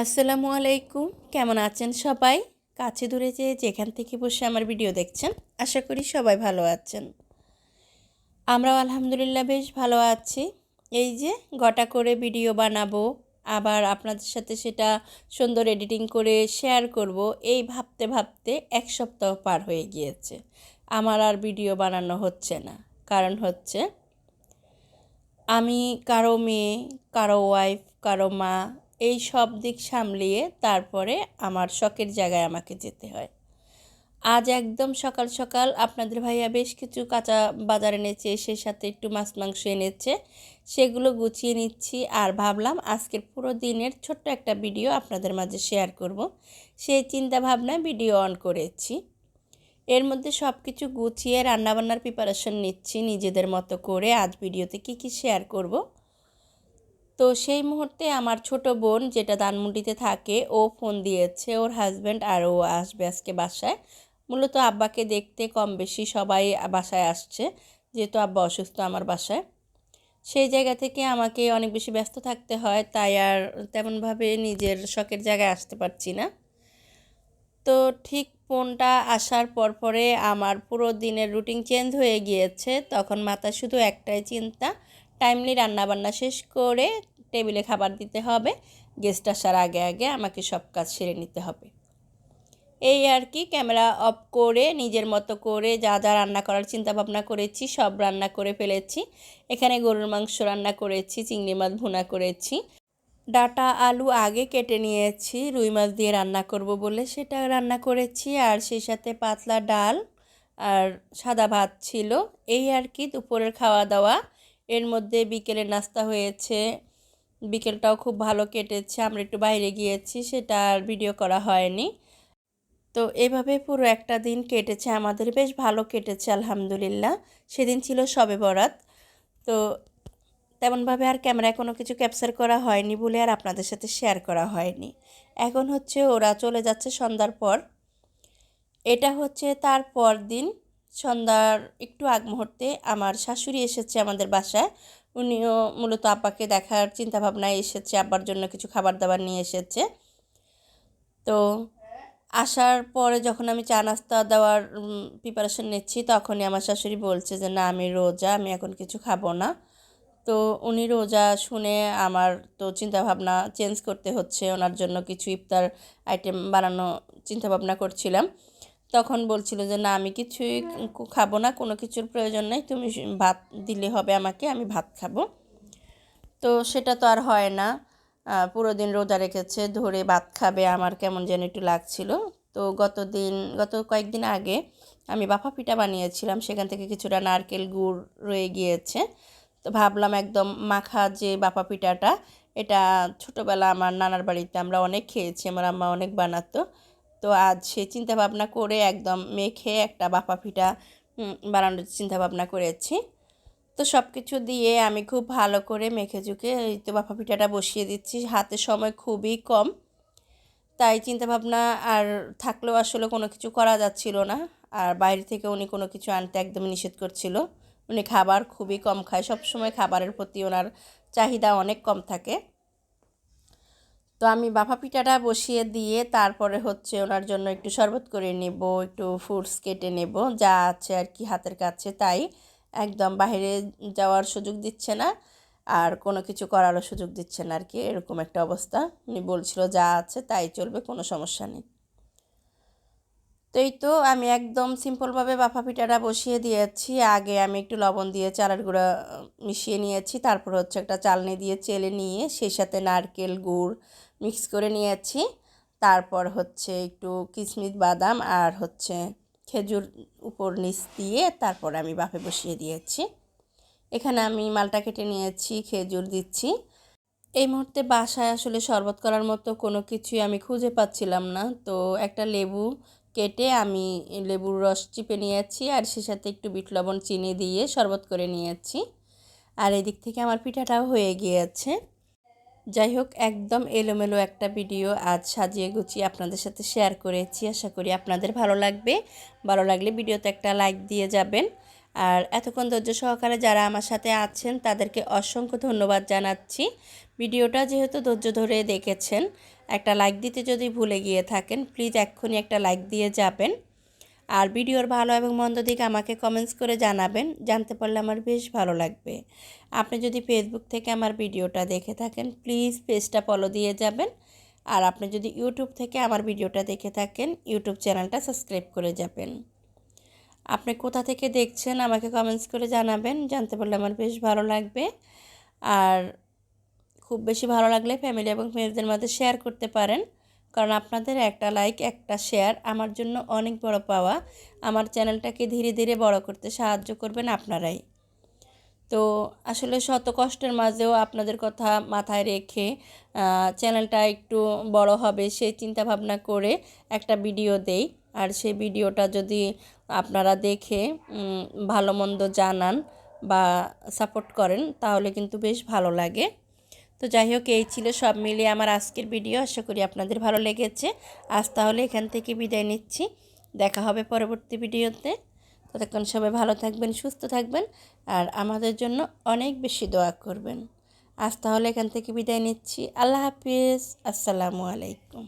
আসসালামু আলাইকুম। কেমন আছেন সবাই? কাছে দূরে যে যেখান থেকে বসে আমার ভিডিও দেখছেন, আশা করি সবাই ভালো আছেন। আমরাও আলহামদুলিল্লাহ বেশ ভালো আছি। এই যে গটা করে ভিডিও বানাবো, আবার আপনাদের সাথে সেটা সুন্দর এডিটিং করে শেয়ার করব, এই ভাবতে ভাবতে এক সপ্তাহ পার হয়ে গিয়েছে। আমার আর ভিডিও বানানো হচ্ছে না। কারণ হচ্ছে, আমি কারও মেয়ে, কারও ওয়াইফ কারও মা এই সব দিক সামলিয়ে তারপরে আমার শখের জায়গায় আমাকে যেতে হয়। আজ একদম সকাল সকাল আপনাদের ভাইয়া বেশ কিছু কাঁচা বাজার এনেছে, সে সাথে একটু মাছ মাংস এনেছে, সেগুলো গুছিয়ে নিচ্ছি আর ভাবলাম আজকের পুরো দিনের ছোট্ট একটা ভিডিও আপনাদের মাঝে শেয়ার করব। সেই চিন্তা ভাবনায় ভিডিও অন করেছি। এর মধ্যে সব কিছু গুছিয়ে রান্নাবান্নার প্রিপারেশন নিচ্ছি নিজেদের মতো করে। আজ ভিডিওতে কি কি শেয়ার করব? তো সেই মুহূর্তে আমার ছোট বোন যেটা দানমুন্ডিতে থাকে, ও ফোন দিয়েছে। ওর হাজব্যান্ড আর ও আসবে আজকে বাসায়। মূলত আব্বাকে দেখতে কম বেশি সবাই বাসায় আসছে, যেহেতু আব্বা অসুস্থ আমার বাসায়। সেই জায়গা থেকে আমাকে অনেক বেশি ব্যস্ত থাকতে হয়, তাই আর তেমনভাবে নিজের শখের জায়গায় আসতে পারছি না। তো ঠিক ফোনটা আসার পর পরে আমার পুরো দিনের রুটিন চেঞ্জ হয়ে গিয়েছে। তখন মাথায় শুধু একটাই চিন্তা টাইমলি রান্নাবান্না শেষ করে টেবিলে খাবার দিতে হবে। গেস্ট আসার আগে আগে আমাকে সব কাজ সেরে নিতে হবে। এই আর কি ক্যামেরা অফ করে, নিজের মতো করে যা যা রান্না করার চিন্তা ভাবনা করেছি, সব রান্না করে ফেলেছি। এখানে গরুর মাংস রান্না করেছি, চিংড়ি মাছ ভুনা করেছি। ডাটা আলু আগে কেটে নিয়েছি, রুই মাছ দিয়ে রান্না করব বলে সেটা রান্না করেছি। আর সেই সাথে পাতলা ডাল আর সাদা ভাত ছিল। এই আর কি, দুপুরের খাওয়া দাওয়া এর মধ্যে বিকেলের নাস্তা হয়েছে। বিকেলটাও খুব ভালো কেটেছে, আমরা একটু বাইরে গিয়েছি, সেটা আর ভিডিও করা হয়নি। তো এভাবে পুরো একটা দিন কেটেছে, আমাদের বেশ ভালো কেটেছে, আলহামদুলিল্লাহ। সেদিন ছিল সবে বরাত। তো তেমনভাবে আর ক্যামেরায় কোনো কিছু ক্যাপচার করা হয়নি বলে আর আপনাদের সাথে শেয়ার করা হয়নি। এখন হচ্ছে ওরা চলে যাচ্ছে সন্ধ্যার পর। এটা হচ্ছে তার পর দিন সন্ধ্যার একটু আগ মুহূর্তে আমার শাশুড়ি এসেছে আমাদের বাসায়। উনিও মূলত আব্বাকে দেখার চিন্তাভাবনায় এসেছে, আব্বার জন্য কিছু খাবার দাবার নিয়ে এসেছে। তো আসার পরে যখন আমি চা নাস্তা দেওয়ার প্রিপারেশন নিচ্ছি, তখনই আমার শাশুড়ি বলছে যে, না, আমি রোজা, আমি এখন কিছু খাব না। তো উনি রোজা শুনে আমার তো চিন্তাভাবনা চেঞ্জ করতে হচ্ছে, ওনার জন্য কিছু ইফতার আইটেম বানানো চিন্তাভাবনা করছিলাম। তখন বলছিল যে, না, আমি কিছুই খাব না, কোনো কিছুর প্রয়োজন নেই, তুমি ভাত দিলে হবে আমাকে, আমি ভাত খাব। তো সেটা তো আর হয় না। পুরো দিন রোজা রেখেছে, ধরে ভাত খাবে, আমার কেমন যেন একটু লাগছিল। তো গত দিন, গত কয়েকদিন আগে আমি বাফা পিঠা বানিয়েছিলাম, সেখান থেকে কিছুটা নারকেল গুড় রয়ে গিয়েছে। তো ভাবলাম একদম মাখা যে বাপা পিঠাটা, এটা ছোটোবেলা আমার নানার বাড়িতে আমরা অনেক খেয়েছি, আমার আম্মা অনেক বানাতো। তো আজ সে চিন্তা ভাবনা করে একদম মেখে একটা বাপা পিঠা বানানোর চিন্তা ভাবনা করেছি। তো সব কিছু দিয়ে আমি খুব ভালো করে মেখে চুকে এই তো বাপা পিঠাটা বসিয়ে দিচ্ছি। হাতে সময় খুবই কম, তাই চিন্তাভাবনা আর থাকলেও আসলে কোনো কিছু করা যাচ্ছিল না। আর বাইরে থেকে উনি কোনো কিছু আনতে একদম নিষেধ করছিল। উনি খাবার খুবই কম খায়। সবসময় খাবারের প্রতি ওনার চাহিদা অনেক কম থাকে। তো আমি বাফা পিঠাটা বসিয়ে দিয়ে তারপরে হচ্ছে ওনার জন্য একটু শরবত করে নেব, একটু ফ্রুটস কেটে নেব, যা আছে আর কি হাতের কাছে, তাই একদম বাইরে যাওয়ার সুযোগ দিচ্ছে না আর কোনো কিছু করারও সুযোগ দিচ্ছে না আর কি, এরকম একটা অবস্থা। উনি বলছিল যা আছে তাই চলবে, কোনো সমস্যা নেই। তো এই তো আমি একদম সিম্পলভাবে বাফা পিঠাটা বসিয়ে দিয়েছি। আগে আমি একটু লবণ দিয়ে চালের গুঁড়া মিশিয়ে নিয়েছি, তারপর হচ্ছে একটা চালনি দিয়ে চেলে নিয়ে সেই সাথে নারকেল, গুড় মিক্স করে নিয়েছি। তারপর হচ্ছে একটু কিশমিশ বাদাম আর হচ্ছে খেজুর উপর নিচ দিয়ে তারপর আমি বাফে বসিয়ে দিয়েছি। এখানে আমি মালটা কেটে নিয়েছি, খেজুর দিচ্ছি। এই মুহূর্তে বাসায় আসলে শরবত করার মতো কোনো কিছুই আমি খুঁজে পাচ্ছিলাম না। তো একটা লেবু কেটে আমি লেবুর রস চিপে নিয়েছি আর সে সাথে একটু বিট লবণ, চিনি দিয়ে শরবত করে নিয়েছি। আর এদিক থেকে আমার পিঠাটাও হয়ে গিয়েছে। যাই হোক, একদম এলোমেলো একটা ভিডিও আজ সাজিয়ে গুছিয়ে আপনাদের সাথে শেয়ার করেছি। আশা করি আপনাদের ভালো লাগবে। ভালো লাগলে ভিডিওতে একটা লাইক দিয়ে যাবেন। আর এতক্ষণ ধৈর্য সহকারে যারা আমার সাথে আছেন, তাদেরকে অসংখ্য ধন্যবাদ জানাচ্ছি। ভিডিওটা যেহেতু ধৈর্য ধরে দেখেছেন, একটা লাইক দিতে যদি ভুলে গিয়ে থাকেন প্লিজ এক্ষুনি একটা লাইক দিয়ে যাবেন। আর ভিডিওর ভালো এবং মন্দ দিক আমাকে কমেন্টস করে জানাবেন। জানতে পারলে আমার বেশ ভালো লাগবে। আপনি যদি ফেসবুক থেকে আমার ভিডিওটা দেখে থাকেন প্লিজ পেজটা ফলো দিয়ে যাবেন। আর আপনি যদি ইউটিউব থেকে আমার ভিডিওটা দেখে থাকেন ইউটিউব চ্যানেলটা সাবস্ক্রাইব করে যাবেন। আপনি কোথা থেকে দেখছেন আমাকে কমেন্টস করে জানাবেন। জানতে পারলে আমার বেশ ভালো লাগবে। আর খুব বেশি ভালো লাগলে ফ্যামিলি এবং ফ্রেন্ডসদের মধ্যে শেয়ার করতে পারেন। কারণ আপনাদের একটা লাইক একটা শেয়ার আমার জন্য অনেক বড় পাওয়া। আমার চ্যানেলটাকে ধীরে ধীরে বড় করতে সাহায্য করবেন আপনারাই। তো আসলে শত কষ্টের মাঝেও আপনাদের কথা মাথায় রেখে চ্যানেলটা একটু বড় হবে সেই চিন্তা ভাবনা করে একটা ভিডিও দেই। আর সেই ভিডিওটা যদি আপনারা দেখে ভালো মন্দ জানান বা সাপোর্ট করেন, তাহলে কিন্তু বেশ ভালো লাগে। তো যাই হোক, এই ছিল সব মিলিয়ে আমার আজকের ভিডিও আশা করি আপনাদের ভালো লেগেছে। আজ তাহলে এখান থেকে বিদায় নিচ্ছি। দেখা হবে পরবর্তী ভিডিওতে ততক্ষণ সবাই ভালো থাকবেন, সুস্থ থাকবেন, আর আমাদের জন্য অনেক বেশি দোয়া করবেন। আজ তাহলে এখান থেকে বিদায় নিচ্ছি। আল্লাহ হাফিজ। আসসালামু আলাইকুম।